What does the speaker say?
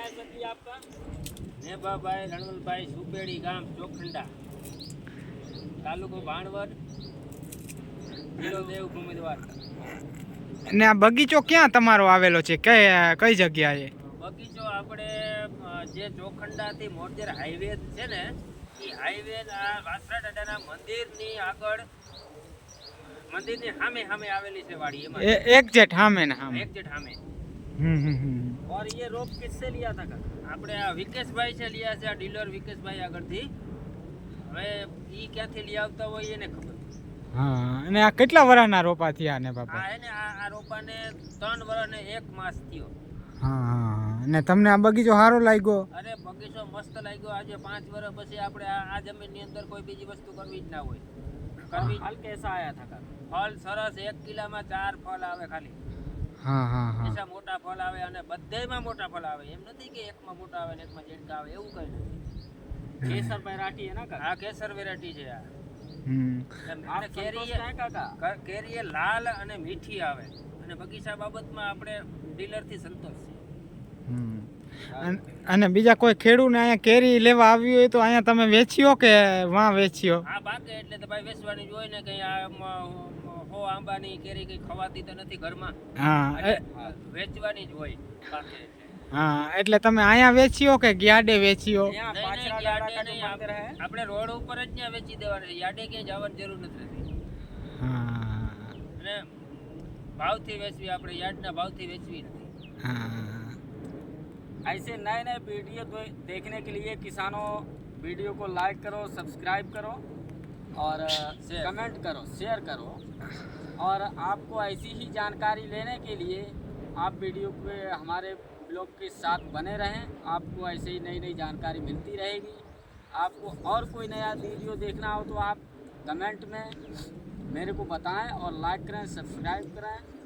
ન્યાયપતિ આપવા રણવલભાઈ સુપેડી ગામ ચોખંડા. તાલુકો ભાણવડ. જિલ્લો દેવ ઉમેદવાર. અને આ બગીચો ક્યાં તમારો આવેલો છે? કઈ કઈ જગ્યાએ બગીચો આપણે જે ચોખંડાથી મોરજર હાઈવે છે ને એ હાઈવે આ વાસરાડાના મંદિરની આગળ મંદિરની સામે સામે આવેલી છે વાડી એમાં. એક જેટ સામે ને સામે. એક જેટ સામે. હમ હમ હમ. और ये रोप किससे लिया था का આપણે આ વિકેશભાઈ છે लिया છે આ ડીલર વિકેશભાઈ આગળથી હવે ઈ ક્યાંથી લઈ આવતા હોય એને ખબર હા અને આ કેટલા વર્ષના રોપા થયા ને બાપા આ એને આ આ રોપાને ત્રણ વર્ષ ને એક માસ થયો હા હા હા. અને તમને આ બગીચો સારો લાગ્યો અરે બગીચો મસ્ત લાગ્યો આજે પાંચ વર્ષ પછી આપણે આ આ જમીનની અંદર કોઈ બીજી વસ્તુ કરવી જ ના હોય કરવી फल कैसा आया था का ફળ સરસ એક કિલામાં ચાર ફળ આવે ખાલી હા મોટા ફળ આવે અને બધાયમાં મોટા ફળ આવે. એમ નથી કે એકમાં મોટા આવે ને એકમાં કેસર વેરાટી છે કેરી એ લાલ અને મીઠી આવે. અને બગીચા બાબતમાં આપણે ડીલરથી સંતોષ છે અને બીજા કોઈ ખેડૂને અહીંયા કેરી લેવા આવી હોય તો અહીંયા તમે વેચ્યો કે વાં વેચ્યો? હા બાકી એટલે તો ભાઈ વેચવાની જોઈ ને કે આમાં હો આંબાની કેરી કઈ ખવાતી તો નથી ઘરમાં હા એ- એટલે વેચવાની જ હોય બાકે એટલે. હા એટલે તમે અહીંયા વેચ્યો કે ગ્યાડે વેચ્યો यहाँ નહીં, નહીં, पाचड़ा યાર્ડે दादा का जो નહીં, मंदिर है આપણે રોડ ઉપર જ ત્યાં વેચી દેવાની યાર્ડે ક્યાંય જવાની જરૂર નથી હા અને ભાવથી વેચવી આપણે યાર્ડના ભાવથી વેચવી નથી હા ऐसे नए नए वीडियो दे- देखने के लिए किसानों वीडियो को लाइक करो सब्सक्राइब करो और कमेंट करो। शेयर करो और आपको ऐसी ही जानकारी लेने के लिए आप वीडियो के हमारे ब्लॉग के साथ बने रहें। आपको ऐसे ही नई नई जानकारी मिलती रहेगी। आपको और कोई नया वीडियो देखना हो तो आप कमेंट में मेरे को बताएँ और लाइक करें सब्सक्राइब करें।